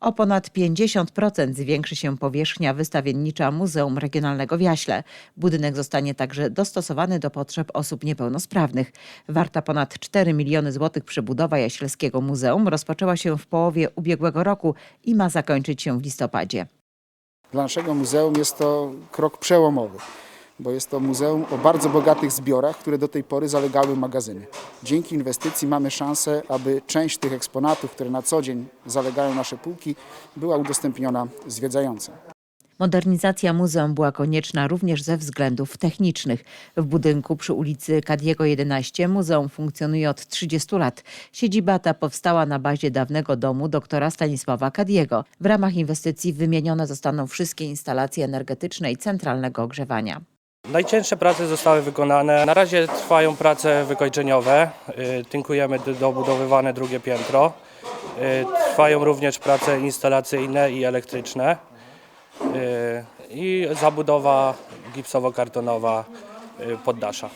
O ponad 50% zwiększy się powierzchnia wystawiennicza Muzeum Regionalnego w Jaśle. Budynek zostanie także dostosowany do potrzeb osób niepełnosprawnych. Warta ponad 4 miliony złotych przebudowa Jaślskiego Muzeum rozpoczęła się w połowie ubiegłego roku i ma zakończyć się w listopadzie. Dla naszego muzeum jest to krok przełomowy, bo jest to muzeum o bardzo bogatych zbiorach, które do tej pory zalegały magazyny. Dzięki inwestycji mamy szansę, aby część tych eksponatów, które na co dzień zalegają nasze półki, była udostępniona zwiedzającym. Modernizacja muzeum była konieczna również ze względów technicznych. W budynku przy ulicy Kadiego 11 muzeum funkcjonuje od 30 lat. Siedziba ta powstała na bazie dawnego domu doktora Stanisława Kadiego. W ramach inwestycji wymienione zostaną wszystkie instalacje energetyczne i centralnego ogrzewania. Najcięższe prace zostały wykonane. Na razie trwają prace wykończeniowe. Y, Tynkujemy dobudowywane drugie piętro. Y, Trwają również prace instalacyjne i elektryczne. Y, I zabudowa gipsowo-kartonowa poddasza.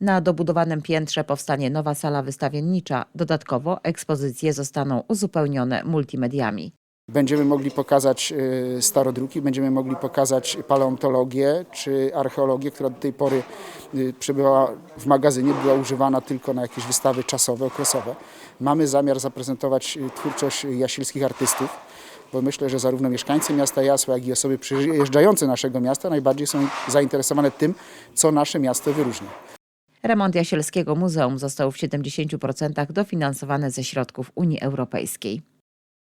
Na dobudowanym piętrze powstanie nowa sala wystawiennicza. Dodatkowo ekspozycje zostaną uzupełnione multimediami. Będziemy mogli pokazać e, starodruki, będziemy mogli pokazać paleontologię czy archeologię, która do tej pory e, przebywała w magazynie, była używana tylko na jakieś wystawy czasowe, okresowe. Mamy zamiar zaprezentować e, twórczość jasilskich artystów, bo myślę, że zarówno mieszkańcy miasta Jasła, jak i osoby przyjeżdżające naszego miasta najbardziej są zainteresowane tym, co nasze miasto wyróżnia. Remont Jasielskiego Muzeum został w 70% dofinansowany ze środków Unii Europejskiej.